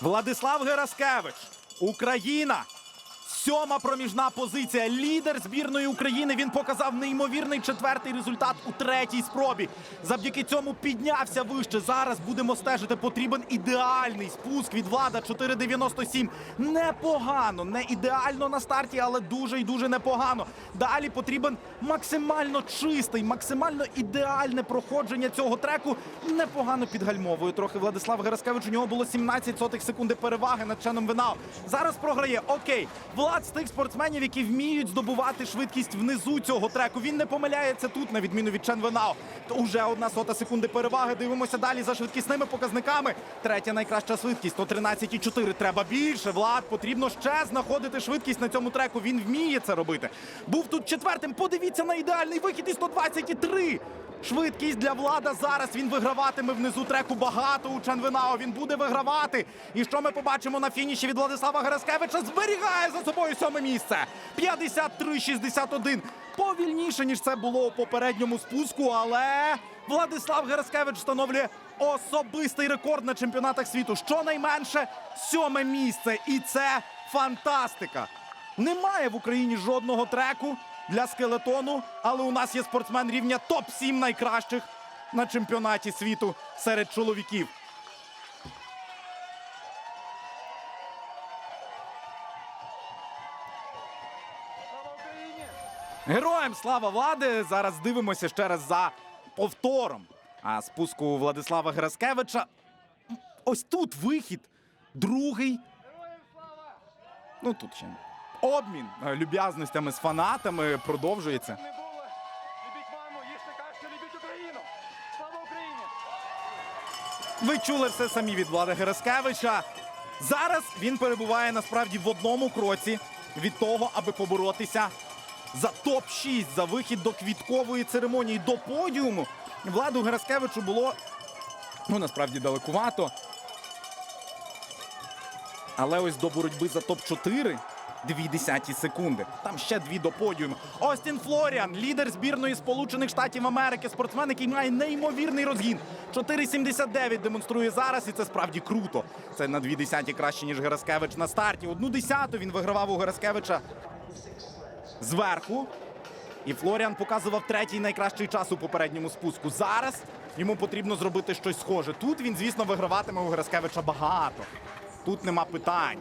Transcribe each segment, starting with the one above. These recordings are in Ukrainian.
Владислав Гераскевич. Україна. Сьома проміжна позиція. Лідер збірної України. Він показав неймовірний четвертий результат у третій спробі. Завдяки цьому піднявся вище. Зараз будемо стежити. Потрібен ідеальний спуск від влада 4,97. Непогано, не ідеально на старті, але дуже і дуже непогано. Далі потрібен максимально чистий, максимально ідеальне проходження цього треку. Непогано підгальмовує трохи Владислав Гераскевич. У нього було 17 сотих секунди переваги над Ченом Винау. Зараз програє. Окей, Влад з тих спортсменів, які вміють здобувати швидкість внизу цього треку. Він не помиляється тут, на відміну від Чен Винау. То Уже одна сота секунди переваги. Дивимося далі за швидкісними показниками. Третя найкраща швидкість 113,4. Треба більше. Влад потрібно ще знаходити швидкість на цьому треку. Він вміє це робити. Був тут четвертим. Подивіться на ідеальний вихід і 120,3. Швидкість для влада зараз. Він виграватиме внизу треку багато у Чанвинао. Він буде вигравати. І що ми побачимо на фініші від Владислава Гераскевича? Зберігає за собою сьоме місце. 53-61. Повільніше, ніж це було у попередньому спуску, але Владислав Гераскевич встановлює особистий рекорд на чемпіонатах світу. Щонайменше сьоме місце. І це фантастика. Немає в Україні жодного треку для скелетону, але у нас є спортсмен рівня топ-7 найкращих на чемпіонаті світу серед чоловіків. Героям слава влади! Зараз дивимося ще раз за повтором. А спуску Владислава Гераскевича. Ось тут вихід. Другий. Ну тут ще обмін е, люб'язностями з фанатами продовжується. Ви чули все самі від Влада Гераскевича. Зараз він перебуває насправді в одному кроці від того, аби поборотися за топ-6, за вихід до квіткової церемонії, до подіуму. Владу Гераскевичу було ну насправді далекувато. Але ось до боротьби за топ-4 дві десяті секунди. Там ще дві до подіуму. Остін Флоріан, лідер збірної Сполучених Штатів Америки, спортсмен, який має неймовірний розгін. 4,79 демонструє зараз, і це справді круто. Це на дві десяті краще, ніж Гераскевич на старті. Одну десяту він вигравав у Гераскевича зверху. І Флоріан показував третій найкращий час у попередньому спуску. Зараз йому потрібно зробити щось схоже. Тут він, звісно, виграватиме у Гераскевича багато. Тут нема питань.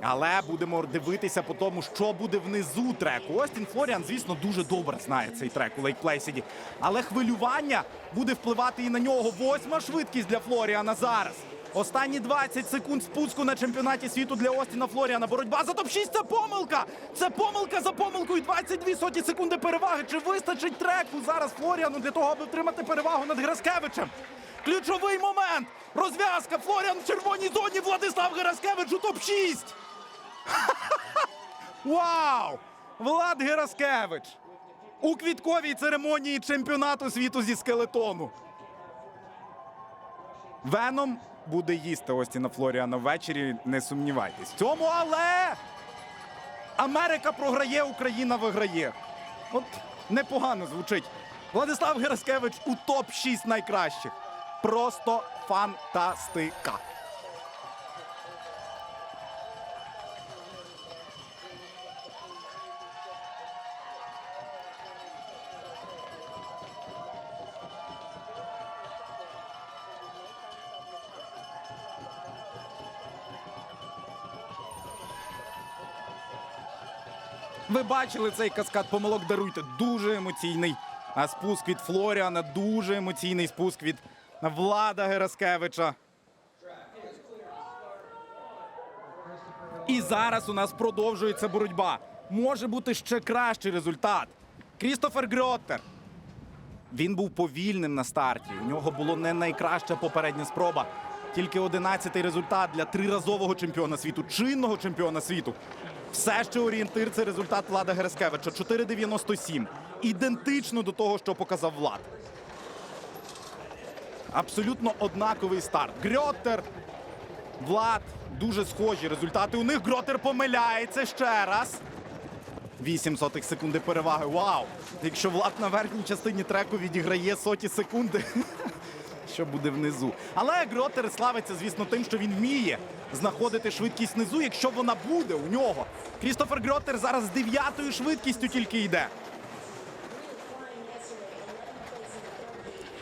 Але будемо дивитися по тому, що буде внизу треку. Остін Флоріан, звісно, дуже добре знає цей трек у Лейкплейсіді. Але хвилювання буде впливати і на нього. Восьма швидкість для Флоріана зараз. Останні 20 секунд спуску на чемпіонаті світу для Остіна Флоріана. Боротьба за топ-6 це помилка! Це помилка за помилкою. 22 соті секунди переваги. Чи вистачить треку зараз Флоріану для того, аби втримати перевагу над Гераскевичем? Ключовий момент! Розв'язка! Флоріан в червоній зоні. Владислав Гераскевич у топ-6! Вау! Влад Гераскевич! У квітковій церемонії чемпіонату світу зі скелетону. Веном буде їсти Остіна Флоріана ввечері, не сумнівайтесь. В цьому, але Америка програє, Україна виграє. От непогано звучить. Владислав Гераскевич у топ-6 найкращих. Просто фантастика. Ви бачили цей каскад помилок, даруйте. Дуже емоційний спуск від Флоріана, дуже емоційний спуск від Влада Гераскевича. І зараз у нас продовжується боротьба. Може бути ще кращий результат. Крістофер Грьоттер. Він був повільним на старті. У нього було не найкраща попередня спроба. Тільки 11-й результат для триразового чемпіона світу, чинного чемпіона світу. Все ще орієнтир це результат Влада Гераскевича. 4,97. Ідентично до того, що показав Влад. Абсолютно однаковий старт. Грьоттер, Влад, дуже схожі результати. У них Гротер помиляється ще раз. 8 сотих секунди переваги. Вау! Якщо Влад на верхній частині треку відіграє соті секунди. що буде внизу. Але Гротер славиться, звісно, тим, що він вміє знаходити швидкість внизу, якщо вона буде у нього. Крістофер Гротер зараз з дев'ятою швидкістю тільки йде.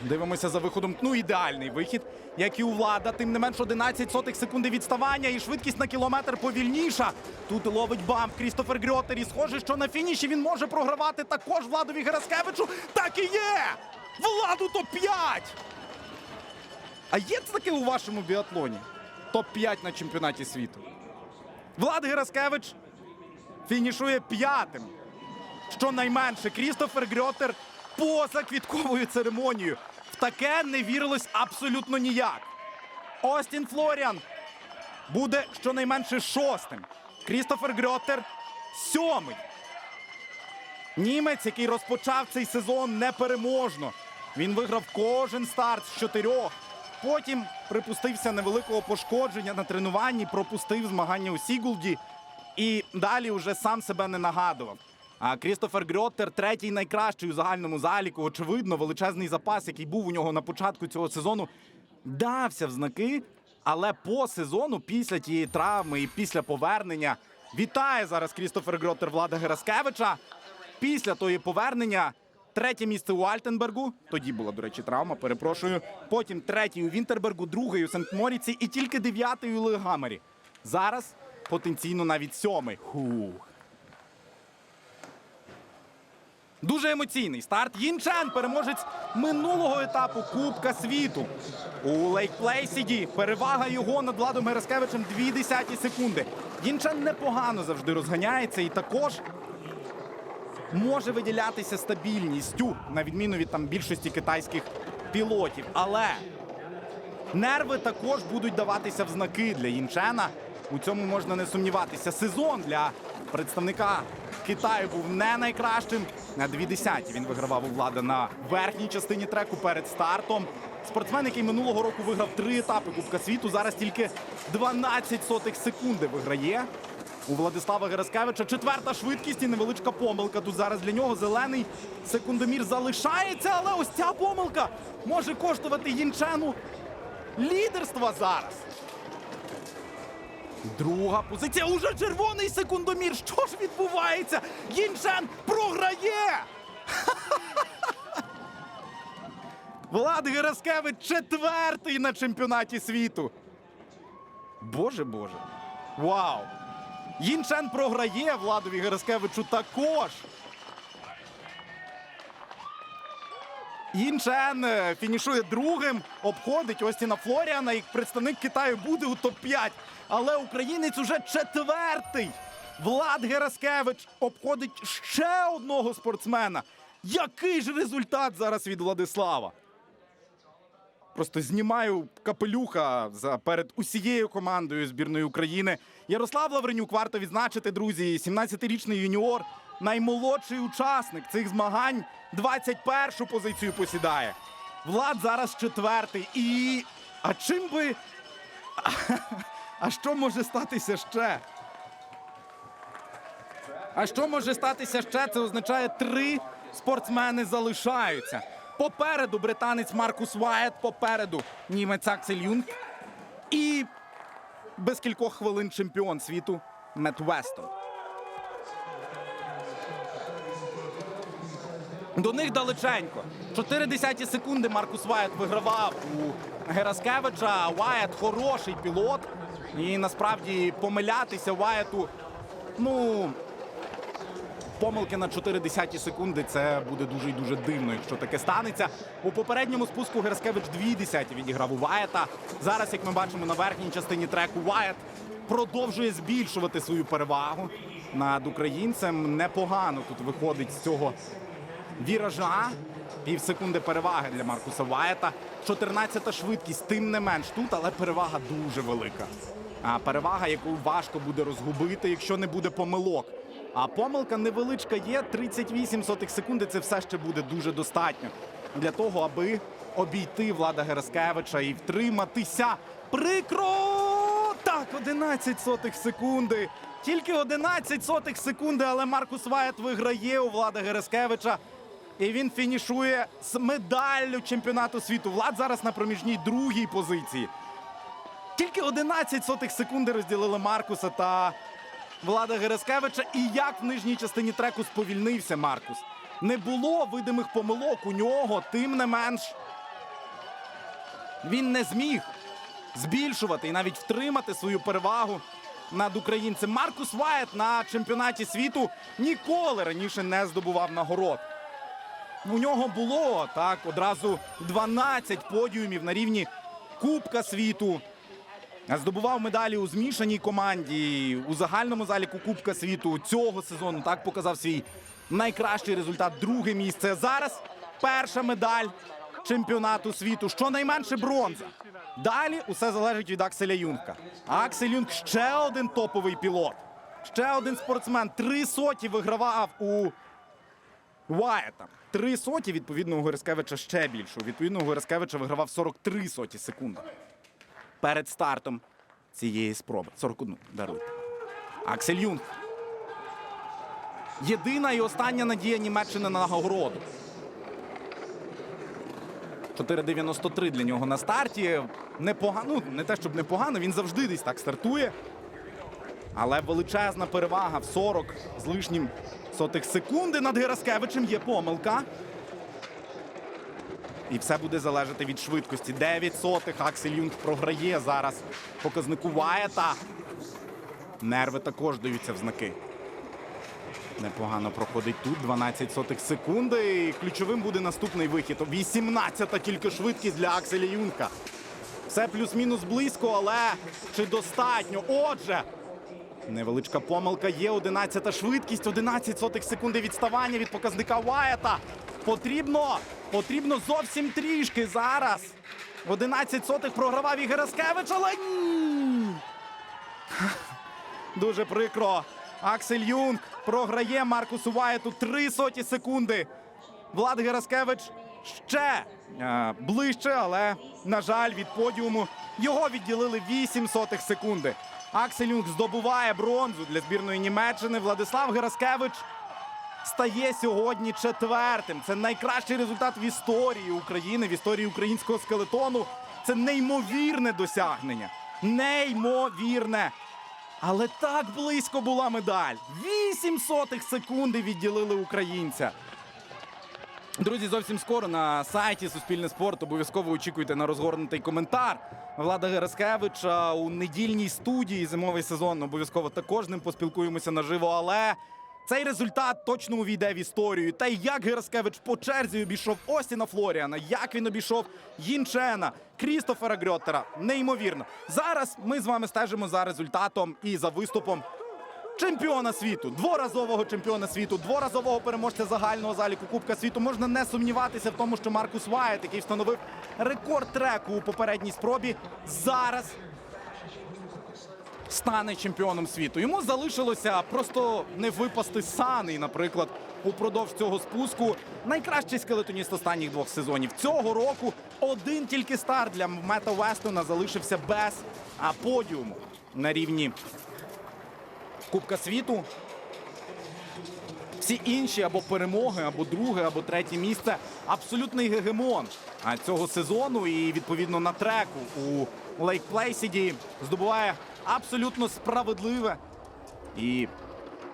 Дивимося за виходом. Ну, ідеальний вихід, як і у влада. Тим не менш 11 сотих секунди відставання і швидкість на кілометр повільніша. Тут ловить бамп Крістофер Грьотер. І схоже, що на фініші він може програвати також Владові Гераскевичу. Так і є! Владу топ-5! А є це таке у вашому біатлоні? Топ-5 на чемпіонаті світу. Влад Гераскевич фінішує п'ятим. Щонайменше Крістофер Грьотер поза квітковою церемонією. В таке не вірилось абсолютно ніяк. Остін Флоріан буде щонайменше шостим. Крістофер Грьотер сьомий. Німець, який розпочав цей сезон непереможно. Він виграв кожен старт з чотирьох. Потім припустився невеликого пошкодження на тренуванні, пропустив змагання у Сігулді і далі вже сам себе не нагадував. А Крістофер Грьоттер третій найкращий у загальному заліку. Очевидно, величезний запас, який був у нього на початку цього сезону, дався в знаки. Але по сезону, після тієї травми і після повернення, вітає зараз Крістофер Гротер Влада Гераскевича. Після тої повернення третє місце у Альтенбергу. Тоді була, до речі, травма. Перепрошую. Потім третій у Вінтербергу, другий у Сент-Моріці і тільки дев'ятий у Легамері. Зараз потенційно навіть сьомий. Хух. Дуже емоційний старт. Їнчен, переможець минулого етапу Кубка світу. У Лейк-Плейсіді перевага його над Владом Гераскевичем 2 десяті секунди. Їнчен непогано завжди розганяється і також може виділятися стабільністю, на відміну від там більшості китайських пілотів. Але нерви також будуть даватися в знаки для Інчена. У цьому можна не сумніватися. Сезон для представника Китаю був не найкращим. На 20 він вигравав у влада на верхній частині треку перед стартом. Спортсмен, який минулого року виграв три етапи Кубка світу, зараз тільки 12 сотих секунди виграє. У Владислава Гераскевича четверта швидкість і невеличка помилка. Тут зараз для нього зелений секундомір залишається, але ось ця помилка може коштувати Їнчену лідерства зараз. Друга позиція. Уже червоний секундомір. Що ж відбувається? Їнчен програє. Влад Гераскевич четвертий на чемпіонаті світу. Боже Боже. Вау! Їнчен програє Владові Гераскевичу також. Інчен е, фінішує другим, обходить Остіна Флоріана. І представник Китаю буде у топ-5. Але українець уже четвертий. Влад Гераскевич обходить ще одного спортсмена. Який ж результат зараз від Владислава? Просто знімаю капелюха за перед усією командою збірної України. Ярослав Лавренюк варто відзначити, друзі, 17-річний юніор, наймолодший учасник цих змагань, 21-шу позицію посідає. Влад зараз четвертий. І а чим би. А що може статися ще? А що може статися ще? Це означає, три спортсмени залишаються. Попереду британець Маркус Ваєт, попереду німець Аксель Юнг і без кількох хвилин чемпіон світу Мет Вестон. До них далеченько. 4 десяті секунди Маркус Ваєт вигравав у Гераскевича. Ваєт хороший пілот. І насправді помилятися Ваєту, ну, помилки на 4 десяті секунди це буде дуже і дуже дивно, якщо таке станеться. У попередньому спуску Герскевич 2 десяті відіграв у Ваєта. Зараз, як ми бачимо на верхній частині треку, Ваєт продовжує збільшувати свою перевагу над українцем. Непогано тут виходить з цього віража. Пів секунди переваги для Маркуса Ваєта. 14-та швидкість, тим не менш тут, але перевага дуже велика. А перевага, яку важко буде розгубити, якщо не буде помилок. А помилка невеличка є 38 сотих секунди. Це все ще буде дуже достатньо для того, аби обійти Влада Гераскевича і втриматися. Прикро! Так, 11 сотих секунди. Тільки 11 сотих секунди, але Маркус Ваєт виграє у Влада Гераскевича. І він фінішує з медаллю чемпіонату світу. Влад зараз на проміжній другій позиції. Тільки 11 сотих секунди розділили Маркуса та Влада Гераскевича. І як в нижній частині треку сповільнився Маркус. Не було видимих помилок у нього, тим не менш. Він не зміг збільшувати і навіть втримати свою перевагу над українцем. Маркус Вайт на чемпіонаті світу ніколи раніше не здобував нагород. У нього було так одразу 12 подіумів на рівні Кубка світу. Здобував медалі у змішаній команді у загальному заліку Кубка світу цього сезону. Так показав свій найкращий результат. Друге місце. Зараз перша медаль чемпіонату світу. Щонайменше бронза. Далі усе залежить від Акселя Юнга. Аксель Юнг ще один топовий пілот. Ще один спортсмен. Три соті вигравав у Ваєта. Три соті, відповідно, у ще більше. Відповідно, у Горискевича вигравав 43 соті секунди перед стартом цієї спроби. 41, даруйте. Аксель Юнг. Єдина і остання надія Німеччини на нагороду. 4,93 для нього на старті. Непогано, ну, не те, щоб непогано, він завжди десь так стартує. Але величезна перевага в 40 з лишнім сотих секунди над Гераскевичем є помилка. І все буде залежати від швидкості. 9 сотих Аксель Юнг програє зараз показнику Ваєта. Нерви також даються в знаки. Непогано проходить тут 12 сотих секунди. І ключовим буде наступний вихід. 18-та тільки швидкість для Акселя Юнга. Все плюс-мінус близько, але чи достатньо? Отже, невеличка помилка є. 11-та швидкість, 11 сотих секунди відставання від показника Ваєта. Потрібно, потрібно зовсім трішки зараз. 11 сотих програвав і але ні. Дуже прикро. Аксель Юнг програє Маркусу Ваєту 3 соті секунди. Влад Гераскевич ще е, ближче, але, на жаль, від подіуму його відділили 8 сотих секунди. Аксель Юнг здобуває бронзу для збірної Німеччини. Владислав Гераскевич стає сьогодні четвертим. Це найкращий результат в історії України, в історії українського скелетону. Це неймовірне досягнення. Неймовірне. Але так близько була медаль. Вісім сотих секунди відділили українця. Друзі, зовсім скоро на сайті Суспільне спорт обов'язково очікуйте на розгорнутий коментар Влада Гераскевича у недільній студії зимовий сезон. Обов'язково також ним поспілкуємося наживо, але цей результат точно увійде в історію. Та й як Гераскевич по черзі обійшов Остіна Флоріана, як він обійшов Їнчена, Крістофера Грьоттера. Неймовірно. Зараз ми з вами стежимо за результатом і за виступом чемпіона світу, дворазового чемпіона світу, дворазового переможця загального заліку Кубка світу. Можна не сумніватися в тому, що Маркус Вайт, який встановив рекорд треку у попередній спробі, зараз стане чемпіоном світу. Йому залишилося просто не випасти сани, наприклад, упродовж цього спуску. Найкращий скелетоніст останніх двох сезонів. Цього року один тільки старт для Мета Вестона залишився без подіуму на рівні Кубка світу. Всі інші або перемоги, або друге, або третє місце абсолютний гегемон цього сезону. І відповідно на треку у Лейк Плейсіді здобуває абсолютно справедливе і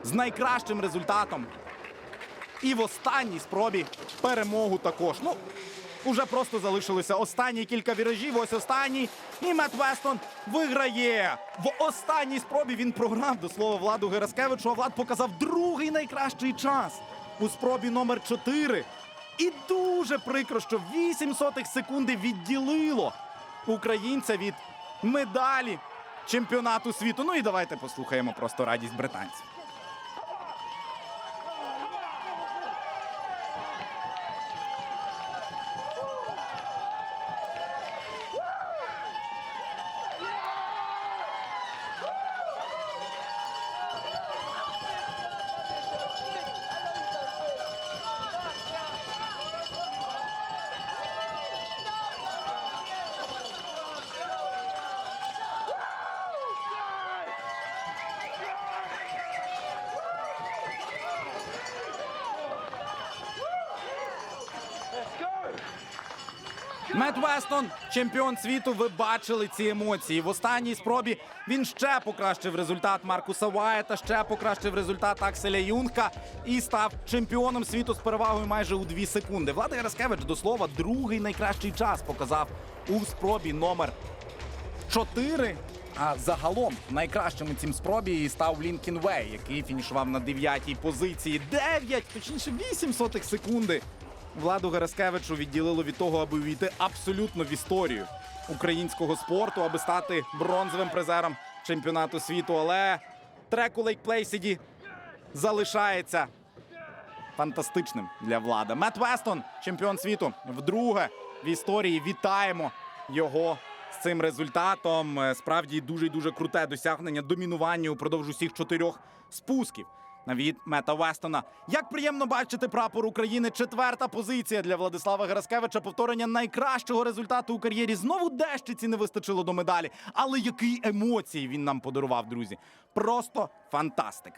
з найкращим результатом. І в останній спробі перемогу також. Ну, уже просто залишилося останні кілька віражів. Ось останній. І Мет Вестон виграє. В останній спробі він програв до слова Владу Гераскевичу. А Влад показав другий найкращий час у спробі номер 4. І дуже прикро, що 8 сотих секунди відділило українця від медалі чемпіонату світу. Ну і давайте послухаємо просто радість британців. Мет Вестон, чемпіон світу. Ви бачили ці емоції. В останній спробі він ще покращив результат Маркуса Ваєта, ще покращив результат Акселя Юнга і став чемпіоном світу з перевагою майже у 2 секунди. Влада Яроскевич, до слова, другий найкращий час показав у спробі номер 4. А загалом найкращим у цім спробі став Лінкін Вей, який фінішував на 9-й позиції. 9, точніше 8 сотих секунди. Владу Гераскевичу відділило від того, аби увійти абсолютно в історію українського спорту, аби стати бронзовим призером чемпіонату світу. Але трек у Лейк-Плейсіді залишається фантастичним для влади. Мет Вестон, чемпіон світу, вдруге в історії. Вітаємо його з цим результатом. Е, Справді дуже дуже круте досягнення домінування упродовж усіх чотирьох спусків. Від Мета Вестона. Як приємно бачити прапор України. Четверта позиція для Владислава Гераскевича. Повторення найкращого результату у кар'єрі. Знову дещиці не вистачило до медалі. Але який емоції він нам подарував, друзі. Просто фантастик.